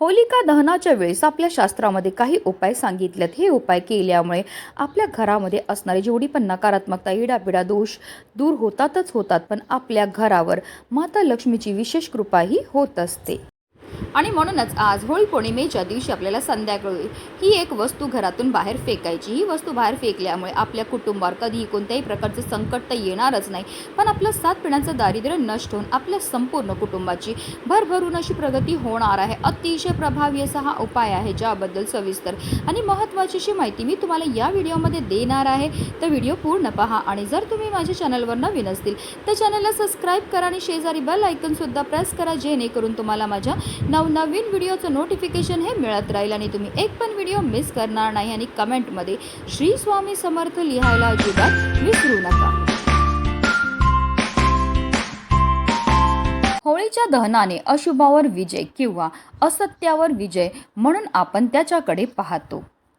होलिका दहनाच्या वेळेस आपल्या शास्त्रामध्ये काही उपाय सांगितलेत. हे उपाय केल्यामुळे आपल्या घरामध्ये असणारी जेवढी पण नकारात्मकता इडापिडा दोष दूर होतातच होतात पण आपल्या घरावर माता लक्ष्मीची विशेष कृपाही होत असते. आणि म्हणूनच आज होळी पौर्णिमेच्या दिवशी आपल्याला संध्याकाळी ही एक वस्तू घरातून बाहेर फेकायची. ही वस्तू बाहेर फेकल्यामुळे आपल्या कुटुंबावर कधीही कोणत्याही प्रकारचं संकट तर येणारच नाही. पण आपलं सात पिण्याचं दारिद्र्य नष्ट होऊन आपल्या संपूर्ण कुटुंबाची भरभरून अशी प्रगती होणार आहे. अतिशय प्रभावी असा हा उपाय आहे ज्याबद्दल सविस्तर आणि महत्त्वाची अशी माहिती मी तुम्हाला या व्हिडिओमध्ये देणार आहे. तर व्हिडिओ पूर्ण पहा आणि जर तुम्ही माझ्या चॅनलवर नवीन असतील तर चॅनलला सबस्क्राईब करा आणि शेजारी बेल ऐकनसुद्धा प्रेस करा जेणेकरून तुम्हाला माझ्या नवीन व्हिडिओचं नोटिफिकेशन हे मिळत राहील आणि तुम्ही एक पण व्हिडिओ मिस करणार नाही आणि कमेंटमध्ये श्री स्वामी समर्थ लिहायला अजिबात विसरू नका. होळीच्या दहनाने अशुभावर विजय किंवा असत्यावर विजय म्हणून आपण त्याच्याकडे पाहतो.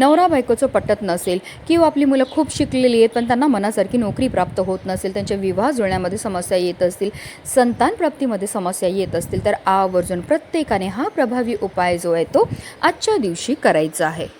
नवरा बायकोचं पटत नसेल किंवा आपली मुलं खूप शिकलेली आहेत पण त्यांना मनासारखी नोकरी प्राप्त होत नसेल त्यांच्या विवाह जुळण्यामध्ये समस्या येत असतील संतान प्राप्तीमध्ये समस्या येत असतील तर आवर्जून प्रत्येकाने हा प्रभावी उपाय जो आहे तो आजच्या दिवशी करायचा आहे.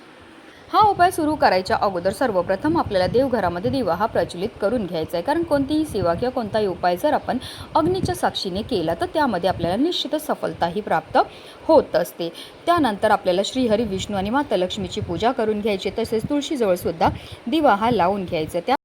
हा उपाय सुरू करायच्या अगोदर सर्वप्रथम आपल्याला देवघरामध्ये दिवा हा प्रचलित करून घ्यायचा आहे. कारण कोणतीही सेवा किंवा कोणताही उपाय जर आपण अग्नीच्या साक्षीने केला तर त्यामध्ये आपल्याला निश्चितच सफलताही प्राप्त होत असते. त्यानंतर आपल्याला श्रीहरी विष्णू आणि माता लक्ष्मीची पूजा करून घ्यायची तसेच तुळशीजवळ सुद्धा दिवा हा लावून घ्यायचा त्या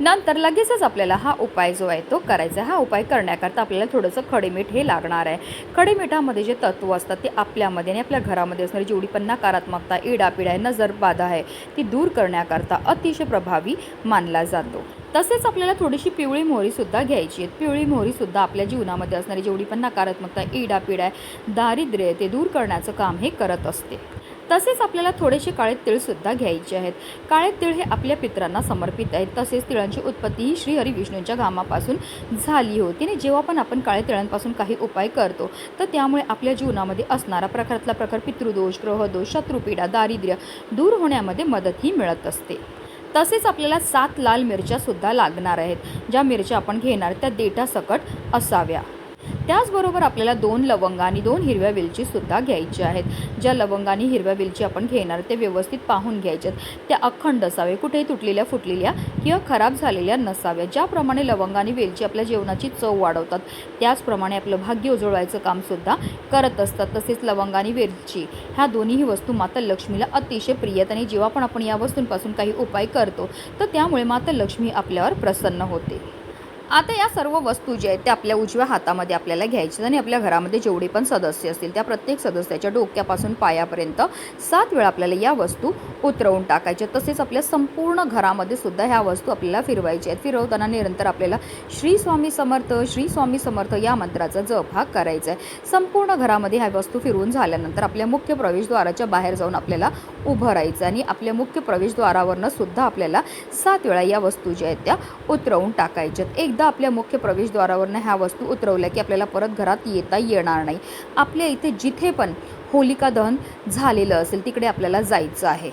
नंतर लगेचच आपल्याला हा उपाय जो आहे तो करायचा हा उपाय करण्याकरता आपल्याला थोडंसं खडेमीठ हे लागणार आहे. खडेमिठामध्ये जे तत्व असतात ते आपल्यामध्ये आणि आपल्या घरामध्ये असणारी जेवढी पण नकारात्मकता इडापिडा आहे नजरबाधा आहे ती दूर करण्याकरता अतिशय प्रभावी मानला जातो. तसेच आपल्याला थोडीशी पिवळी मोहरीसुद्धा घ्यायची आहे. पिवळी मोहरीसुद्धा आपल्या जीवनामध्ये असणारी जेवढी पण नकारात्मकता इडापिडा आहे दारिद्र्य आहे ते दूर करण्याचं काम हे करत असते. तसेच आपल्याला थोडेसे काळे तिळसुद्धा घ्यायचे आहेत. काळे तिळ हे आपल्या पित्रांना समर्पित आहेत. तसेच तिळांची उत्पत्ती ही श्री हरी विष्णूंच्या घामापासून झाली होती आणि जेव्हा पण आपण काळे तिळांपासून काही उपाय करतो तर त्यामुळे आपल्या जीवनामध्ये असणारा प्रकारातला प्रकार पितृदोष ग्रहदोष शत्रुपीडा दारिद्र्य दूर होण्यामध्ये मदतही मिळत असते. तसेच आपल्याला सात लाल मिरच्यासुद्धा लागणार आहेत. ज्या मिरच्या आपण घेणार त्या देटासकट असाव्या. त्याचबरोबर आपल्याला दोन लवंगा आणि दोन हिरव्या वेलचीसुद्धा घ्यायच्या आहेत. ज्या लवंगा आणि हिरव्या वेलची आपण घेणार ते व्यवस्थित पाहून घ्यायच्यात. त्या अखंड असावे कुठेही तुटलेल्या फुटलेल्या किंवा खराब झालेल्या नसाव्या ज्याप्रमाणे लवंगा आणि वेलची आपल्या जेवणाची चव वाढवतात त्याचप्रमाणे आपलं भाग्य उजळवायचं कामसुद्धा करत असतात. तसेच लवंगा आणि वेलची ह्या दोन्हीही वस्तू माता लक्ष्मीला अतिशय प्रिय आहेत आणि जेव्हा पण आपण या वस्तूंपासून काही उपाय करतो तर त्यामुळे माता लक्ष्मी आपल्यावर प्रसन्न होते. आता या सर्व वस्तू ज्या आहेत त्या आपल्या उजव्या हातामध्ये आपल्याला घ्यायच्या आणि आपल्या घरामध्ये जेवढे पण सदस्य असतील त्या प्रत्येक सदस्याच्या डोक्यापासून पायापर्यंत सात वेळा आपल्याला या वस्तू उतरवून टाकायच्या तसेच आपल्या संपूर्ण घरामध्ये सुद्धा ह्या वस्तू आपल्याला फिरवायच्या आहेत. फिरवताना निरंतर आपल्याला श्री स्वामी समर्थ श्री स्वामी समर्थ या मंत्राचा जप हा करायचा आहे. संपूर्ण घरामध्ये ह्या वस्तू फिरवून झाल्यानंतर आपल्या मुख्य प्रवेशद्वाराच्या बाहेर जाऊन आपल्याला उभं राहायचं आणि आपल्या मुख्य प्रवेशद्वारावरनं सुद्धा आपल्याला सात वेळा या वस्तू ज्या आहेत त्या उतरवून टाकायच्यात एकदा आपल्या मुख्य प्रवेशद्वारावरनं ह्या वस्तू उतरवल्या की आपल्याला परत घरात येता येणार नाही. आपल्या इथे जिथे पण होलिका दहन झालेलं असेल तिकडे आपल्याला जायचं आहे.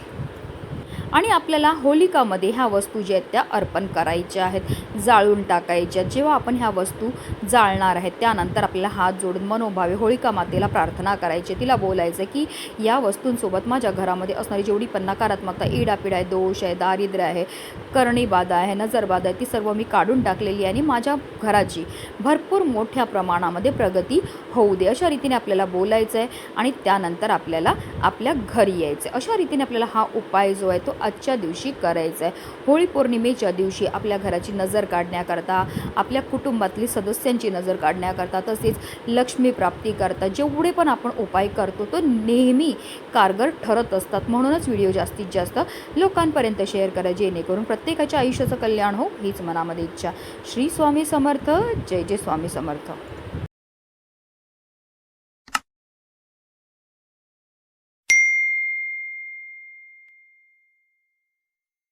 आणि आपल्याला होलिकामध्ये ह्या वस्तू ज्या आहेत त्या अर्पण करायच्या आहेत. जाळून टाकायच्या. जेव्हा आपण ह्या वस्तू जाळणार आहेत त्यानंतर आपल्याला हात जोडून मनोभावे होळिका मातेला प्रार्थना करायची तिला बोलायचं की या वस्तूंसोबत माझ्या घरामध्ये असणारी जेवढी पण नकारात्मकता इडापिडा आहे दोष आहे दारिद्र्य आहे करणीबाधा आहे नजरबाधा आहे ती सर्व मी काढून टाकलेली आहे आणि माझ्या घराची भरपूर मोठ्या प्रमाणामध्ये प्रगती होऊ दे अशा रीतीने आपल्याला बोलायचं आहे आणि त्यानंतर आपल्याला आपल्या घरी यायचं आहे अशा रीतीने आपल्याला हा उपाय जो आहे तो आजच्या दिवशी करायचा आहे होळी पौर्णिमेच्या दिवशी आपल्या घराची नजर काढण्याकरता आपल्या कुटुंबातली सदस्यांची नजर काढण्याकरता तसेच लक्ष्मी प्राप्तीकरता जेवढे पण आपण उपाय करतो तो नेहमी कारगर ठरत असतात. म्हणूनच व्हिडिओ जास्तीत जास्त लोकांपर्यंत शेअर करा जेणेकरून प्रत्येकाच्या आयुष्याचं कल्याण हो हीच मनामध्ये इच्छा. श्री स्वामी समर्थ. जय जय स्वामी समर्थ.